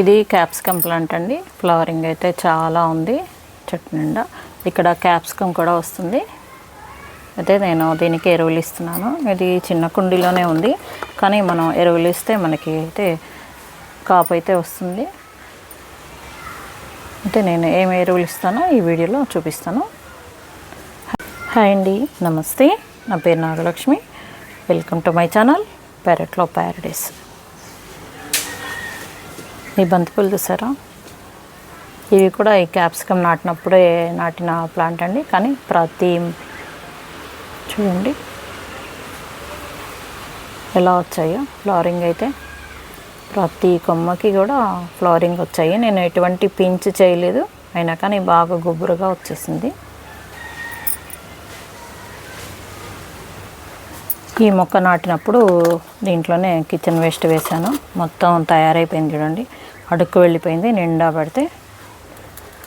ఇది capsicum plant అండి. Flowering అయితే చాలా ఉంది. చెట్టు నిండా. ఇక్కడ క్యాప్సికమ్ కూడా వస్తుంది. అయితే నేను దీనికి ఎరువులు ఇస్తున్నాను. ఇది చిన్న కుండీలోనే ఉంది. కానీ మనం ఎరువులు ఇస్తే మనకి అయితే కాపు అయితే వస్తుంది. అయితే నేను ఏమి ఎరువులు ఇస్తానో ఈ వీడియోలో చూపిస్తాను. హాయ్ అండి. నమస్తే. నా పేరు Nagalakshmi. Welcome to my channel. పెరట్లో ప్యారడైస్. ఈ బంతిపూలు చూసారా? ఇవి కూడా ఈ క్యాప్సికమ్ నాటినప్పుడే నాటిన ప్లాంట్ అండి. కానీ ప్రతి చూడండి. ఎలా వచ్చాయో ఫ్లవరింగ్ అయితే ప్రతి కొమ్మకి కూడా ఫ్లవరింగ్ వచ్చాయి. నేను ఎటువంటి పించ్ చేయలేదు అయినా కానీ బాగా గుబురుగా వచ్చేసింది. ఈ మొక్క నాటినప్పుడు దీంట్లోనే కిచెన్ వేస్ట్ వేసాను మొత్తం తయారైపోయింది చూడండి. అడుక్కు వెళ్ళిపోయింది నిండా పడితే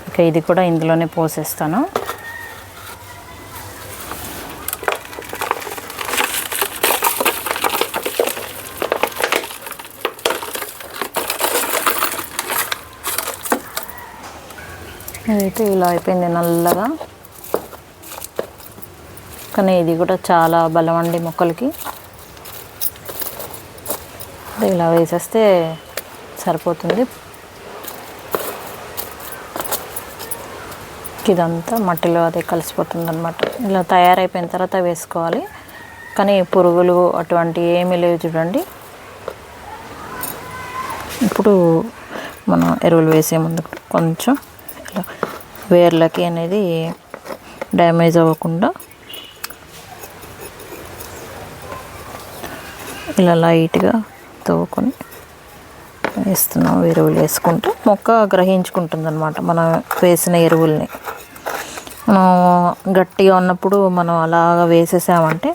ఇక ఇది కూడా ఇందులోనే పోసేస్తాను. ఇదైతే ఇలా అయిపోయింది నల్లగా. కానీ ఇది కూడా చాలా బలం అండి మొక్కలకి. ఇలా వేసేస్తే సరిపోతుంది. ఇదంతా మట్టిలో అదే కలిసిపోతుంది అనమాట ఇలా తయారైపోయిన తర్వాత వేసుకోవాలి. కానీ పురుగులు అటువంటి ఏమీ లేవు చూడండి. ఇప్పుడు మనం ఎరువులు వేసే ముందు కొంచెం ఇలా వేర్లకి అనేది డ్యామేజ్ అవ్వకుండా ఇలా లైట్గా తవ్వుకొని వేస్తున్నాం ఎరువులు వేసుకుంటూ. మొక్క గ్రహించుకుంటుంది అనమాట మనం వేసిన ఎరువుల్ని. మనం గట్టిగా ఉన్నప్పుడు మనం అలాగా వేసేసామంటే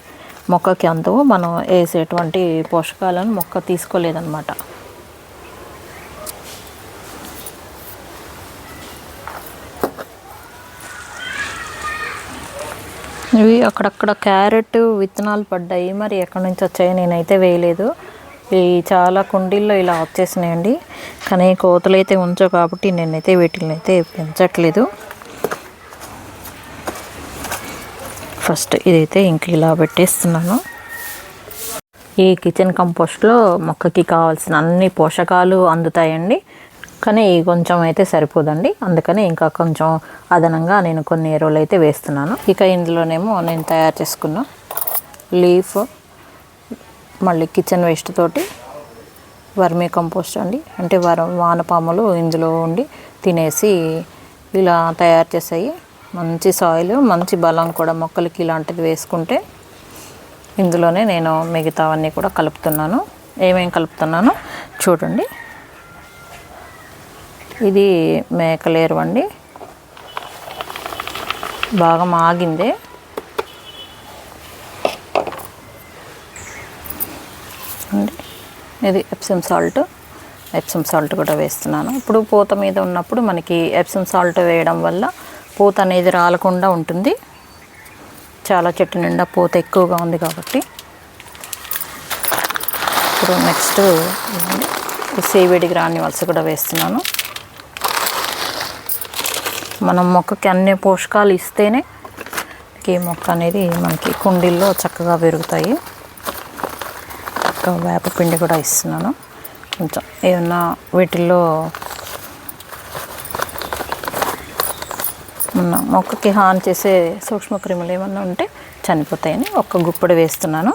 మొక్కకి అందవు మనం వేసేటువంటి పోషకాలను మొక్క తీసుకోలేదన్నమాట. ఇవి అక్కడక్కడ క్యారెట్ విత్తనాలు పడ్డాయి. మరి ఎక్కడి నుంచి వచ్చాయో నేనైతే వేయలేదు. ఈ చాలా కుండీల్లో ఇలా వచ్చేసినాయండి. కానీ కోతలు అయితే ఉంచవు కాబట్టి నేనైతే వీటిని అయితే పెంచట్లేదు. ఫస్ట్ ఇదైతే ఇంక ఇలా పెట్టేస్తున్నాను. ఈ కిచెన్ కంపోస్ట్లో మొక్కకి కావాల్సిన అన్ని పోషకాలు అందుతాయండి. కానీ కొంచెం అయితే సరిపోదండి. అందుకని ఇంకా కొంచెం అదనంగా నేను కొన్ని ఎరువులు అయితే వేస్తున్నాను. ఇక ఇందులోనేమో నేను తయారు చేసుకున్న లీఫ్ మళ్ళీ కిచెన్ వేస్ట్ తోటి వర్మీ కంపోస్ట్ అండి. అంటే వర వానపాములు ఇందులో ఉండి తినేసి ఇలా తయారు చేసాయి. మంచి సాయిల్ మంచి బలం కూడా మొక్కలకి ఇలాంటిది వేసుకుంటే ఇందులోనే నేను మిగతావన్నీ కూడా కలుపుతున్నాను. ఏమేమి కలుపుతున్నానో చూడండి. ఇది మేకలేరు అండి. బాగా మాగిందే. ఇది ఎప్సమ్ సాల్ట్ ఎప్సమ్ సాల్ట్ కూడా వేస్తున్నాను. ఇప్పుడు పూత మీద ఉన్నప్పుడు మనకి ఎప్సమ్ సాల్ట్ వేయడం వల్ల పూత అనేది రాలకుండా ఉంటుంది. చాలా చెట్టు నిండా పూత ఎక్కువగా ఉంది కాబట్టి. ఇప్పుడు నెక్స్ట్ సేవిడి గ్రాన్యువల్స్ కూడా వేస్తున్నాను. మనం మొక్కకి అన్ని పోషకాలు ఇస్తేనే ఈ మొక్క అనేది మనకి కుండీల్లో చక్కగా పెరుగుతాయి. ఇంకా వేపపిండి కూడా ఇస్తున్నాను. కొంచెం ఏమన్నా వీటిల్లో ఉన్న మొక్కకి హాని చేసే సూక్ష్మక్రిములు ఏమన్నా ఉంటే చనిపోతాయని ఒక్క గుప్పడి వేస్తున్నాను.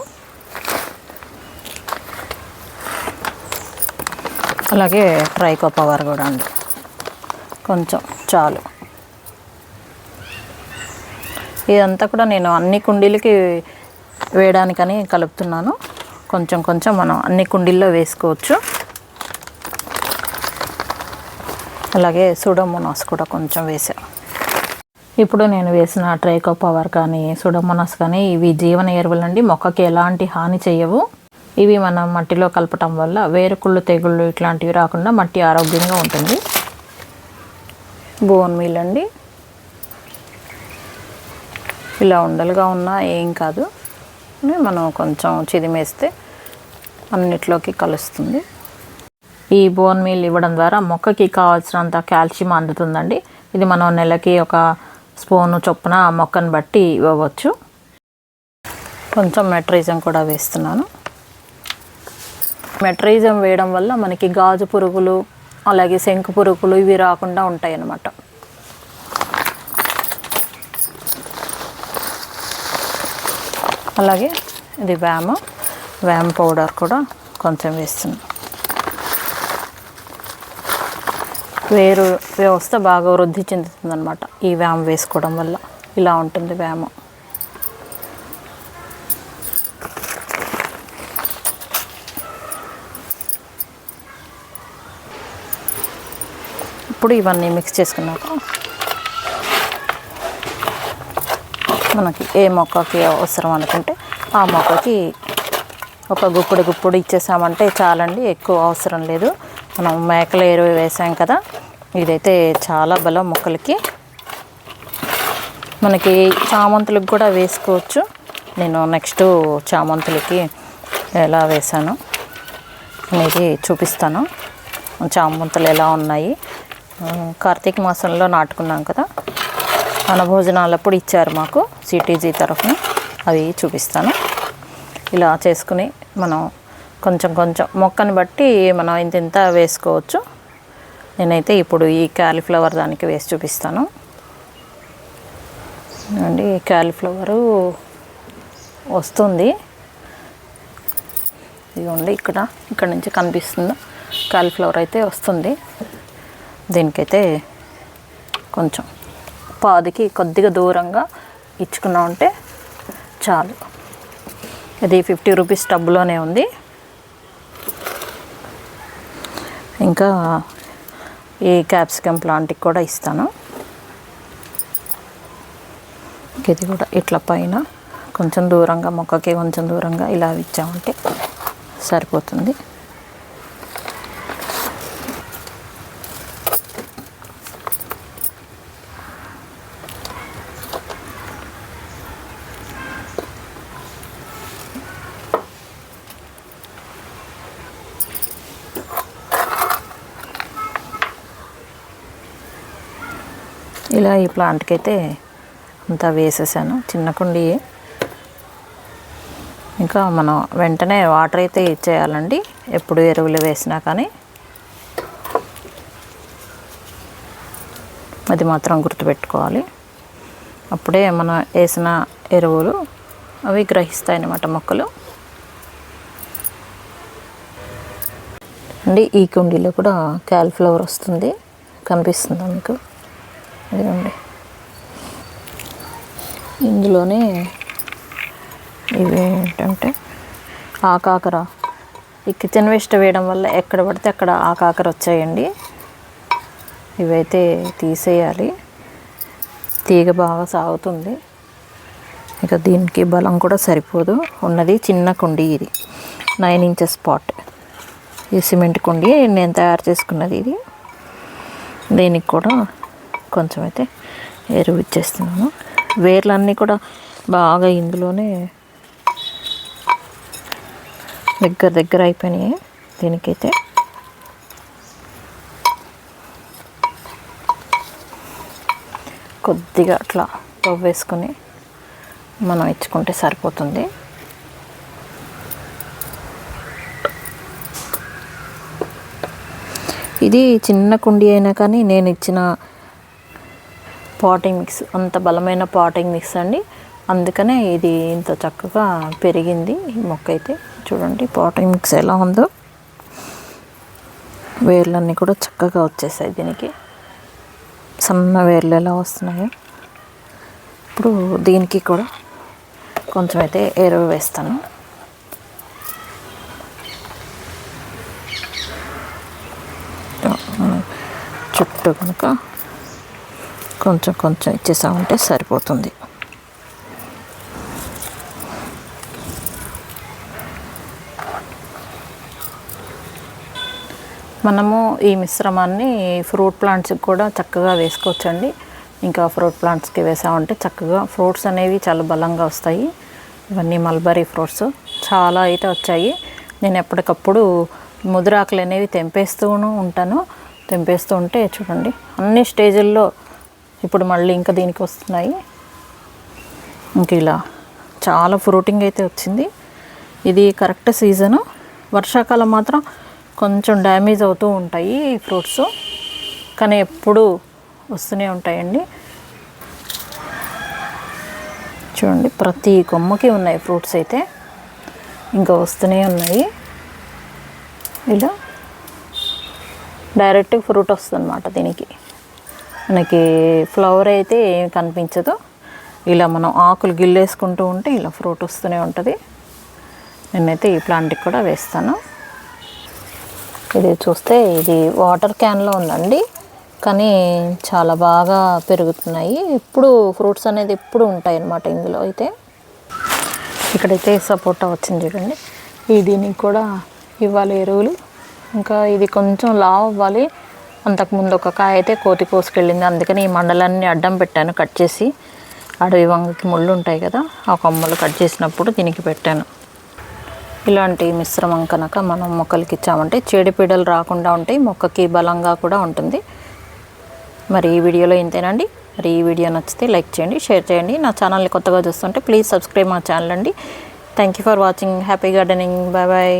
అలాగే ట్రైకో పవర్ కూడా అండి. కొంచెం చాలు. ఇదంతా కూడా నేను అన్ని కుండీలకి వేయడానికని కలుపుతున్నాను. కొంచెం కొంచెం మనం అన్ని కుండీల్లో వేసుకోవచ్చు. అలాగే సూడోమోనాస్ కూడా కొంచెం వేసాం. ఇప్పుడు నేను వేసిన ట్రైకో పవర్ కానీ సూడోమోనాస్ కానీ ఇవి జీవన ఎరువులు అండి మొక్కకి ఎలాంటి హాని చేయవు. ఇవి మనం మట్టిలో కలపటం వల్ల వేరుకుళ్ళు తెగుళ్ళు ఇట్లాంటివి రాకుండా మట్టి ఆరోగ్యంగా ఉంటుంది. బోన్ మీల్ అండి. ఇలా ఉండలుగా ఉన్నా ఏం కాదు. మనం కొంచెం చిదిమేస్తే అన్నిట్లోకి కలుస్తుంది. ఈ బోన్ మీల్ ఇవ్వడం ద్వారా మొక్కకి కావాల్సినంత కాల్షియం అందుతుందండి. ఇది మనం నెలకి ఒక స్పూను చొప్పున మొక్కను బట్టి ఇవ్వవచ్చు. కొంచెం మెట్రిజం కూడా వేస్తున్నాను. మెట్రిజం వేయడం వల్ల మనకి గాజు పురుగులు అలాగే శంకు పురుగులు ఇవి రాకుండా ఉంటాయి అన్నమాట అలాగే ఇది వ్యామ్. వ్యామ్ పౌడర్ కూడా కొంచెం వేస్తున్నాం. వేరు వ్యవస్థ బాగా వృద్ధి చెందుతుందన్నమాట ఈ వ్యామ్ వేసుకోవడం వల్ల. ఇలా ఉంటుంది వ్యామ. ఇప్పుడు ఇవన్నీ మిక్స్ చేసుకున్నాక మనకి ఏ మొక్కకి అవసరం అనుకుంటే ఆ మొక్కకి ఒక గుప్పుడు గుప్పుడు ఇచ్చేసామంటే చాలండి ఎక్కువ అవసరం లేదు. మనం మేకల ఎరువు వేసాం కదా ఇదైతే చాలా బలం మొక్కలకి. మనకి చామంతులకు కూడా వేసుకోవచ్చు. నేను నెక్స్ట్ చామంతులకి ఎలా వేసాను అనేది చూపిస్తాను. చామంతులు ఎలా ఉన్నాయి? కార్తీక మాసంలో నాటుకున్నాం కదా వనభోజనాలప్పుడు ఇచ్చారు మాకు సిటీజీ తరఫున. అవి చూపిస్తాను. ఇలా చేసుకుని మనం కొంచెం కొంచెం మొక్కని బట్టి మనం ఇంత ఇంత వేసుకోవచ్చు. నేనైతే ఇప్పుడు ఈ క్యాలీఫ్లవర్ దానికి వేసి చూపిస్తాను. అండి క్యాలిఫ్లవరు క్యాలీఫ్లవరు వస్తుంది. ఇదిగోండి ఇక్కడ ఇక్కడ నుంచి కనిపిస్తుంది క్యాలిఫ్లవర్ అయితే వస్తుంది. దీనికైతే కొంచెం పాదికి కొద్దిగా దూరంగా ఇచ్చుకున్నా ఉంటే చాలు. ఇది ఫిఫ్టీ రూపీస్ టబ్లోనే ఉంది. ఇంకా ఈ క్యాప్సికమ్ ప్లాంట్కి కూడా ఇస్తాను. ఇది కూడా ఇట్లా పైన కొంచెం దూరంగా మొక్కకి కొంచెం దూరంగా ఇలా ఇచ్చామంటే సరిపోతుంది. ఇలా ఈ ప్లాంట్కి అయితే అంతా వేసేసాను. చిన్న కుండి ఇంకా మనం వెంటనే వాటర్ అయితే ఇచ్చేయాలండి ఎప్పుడు ఎరువులు వేసినా కానీ. అది మాత్రం గుర్తుపెట్టుకోవాలి. అప్పుడే మనం వేసిన ఎరువులు అవి గ్రహిస్తాయి అన్నమాట మొక్కలు. అండి ఈ కుండీలో కూడా క్యాలిఫ్లవర్ వస్తుంది. కనిపిస్తుందా మీకు? ఇదిగోండి. ఇందులోనే ఇవి ఏంటంటే ఆకాకర. ఈ కిచెన్ వేస్ట్ వేయడం వల్ల ఎక్కడ పడితే అక్కడ ఆకాకర వచ్చాయండి. ఇవైతే తీసేయాలి. తీగ బాగా సాగుతుంది. ఇక దీనికి బలం కూడా సరిపోదు. ఉన్నది చిన్న కుండి ఇది. Nine inches pot. ఈ సిమెంట్ కుండి నేను తయారు చేసుకున్నది ఇది. దీనికి కూడా కొంచెం అయితే ఎరువు ఇచ్చేస్తున్నాను. వేర్లన్నీ కూడా బాగా ఇందులోనే దగ్గర దగ్గర అయిపోయినాయి దీనికైతే. కొద్దిగా అట్లా వేసుకొని మనం ఇచ్చుకుంటే సరిపోతుంది. ఇది చిన్న కుండి అయినా కానీ నేను ఇచ్చిన పాటింగ్ మిక్స్ అంత బలమైన పాటింగ్ మిక్స్ అండి. అందుకనే ఇది ఇంత చక్కగా పెరిగింది ఈ మొక్క అయితే. చూడండి పాటింగ్ మిక్స్ ఎలా ఉందో. వేర్లన్నీ కూడా చక్కగా వచ్చేసాయి దీనికి. సన్న వేర్లు ఎలా వస్తున్నాయో. ఇప్పుడు దీనికి కూడా కొంచెం అయితే ఎరువు వేస్తాను. చుట్టూ కనుక కొంచెం కొంచెం ఇచ్చేసామంటే సరిపోతుంది. మనము ఈ మిశ్రమాన్ని ఫ్రూట్ ప్లాంట్స్కి కూడా చక్కగా వేసుకోవచ్చండి. ఇంకా ఫ్రూట్ ప్లాంట్స్కి వేసామంటే చక్కగా ఫ్రూట్స్ అనేవి చాలా బలంగా వస్తాయి. ఇవన్నీ మల్బరీ ఫ్రూట్స్ చాలా అయితే వచ్చాయి. నేను ఎప్పటికప్పుడు ముదురాకులు అనేవి తెంపేస్తూ ఉంటాను. తెంపేస్తూ ఉంటే చూడండి అన్ని స్టేజుల్లో ఇప్పుడు మళ్ళీ ఇంకా దీనికి వస్తున్నాయి. ఇంక ఇలా చాలా ఫ్రూటింగ్ అయితే వచ్చింది. ఇది కరెక్ట్ సీజను. వర్షాకాలం మాత్రం కొంచెం డ్యామేజ్ అవుతూ ఉంటాయి ఈ ఫ్రూట్స్. కానీ ఎప్పుడూ వస్తూనే ఉంటాయండి. చూడండి ప్రతి కొమ్మకి ఉన్నాయి ఫ్రూట్స్ అయితే. ఇంకా వస్తూనే ఉన్నాయి. ఇలా డైరెక్ట్ ఫ్రూట్ వస్తుంది దీనికి. మనకి ఫ్లవర్ అయితే ఏమి కనిపించదు. ఇలా మనం ఆకులు గిల్లేసుకుంటూ ఉంటే ఇలా ఫ్రూట్ వస్తూనే ఉంటుంది. నేనైతే ఈ ప్లాంట్కి కూడా వేస్తాను. ఇది చూస్తే ఇది వాటర్ క్యాన్లో ఉందండి. కానీ చాలా బాగా పెరుగుతున్నాయి. ఎప్పుడు ఫ్రూట్స్ అనేది ఎప్పుడు ఉంటాయి అన్నమాట ఇందులో అయితే. ఇక్కడైతే సపోటా వచ్చింది చూడండి. ఈ దీనికి కూడా ఇవ్వాలి ఎరువులు. ఇంకా ఇది కొంచెం లావ్ అవ్వాలి. అంతకుముందు ఒక కాయ అయితే కోతి కోసుకెళ్ళింది. అందుకని ఈ మండలాన్ని అడ్డం పెట్టాను కట్ చేసి అడవి వంగకి ముళ్ళు ఉంటాయి కదా ఆ కొమ్మలు కట్ చేసినప్పుడు దీనికి పెట్టాను. ఇలాంటి మిశ్రమం కనుక మనం మొక్కలకి ఇచ్చామంటే చీడపీడలు రాకుండా ఉంటాయి మొక్కకి బలంగా కూడా ఉంటుంది. మరి ఈ వీడియోలో ఇంతేనండి. మరి ఈ వీడియో నచ్చితే లైక్ చేయండి షేర్ చేయండి. నా ఛానల్ని కొత్తగా చూస్తుంటే ప్లీజ్ సబ్స్క్రైబ్ మా ఛానల్ అండి. Thank you for watching happy gardening bye bye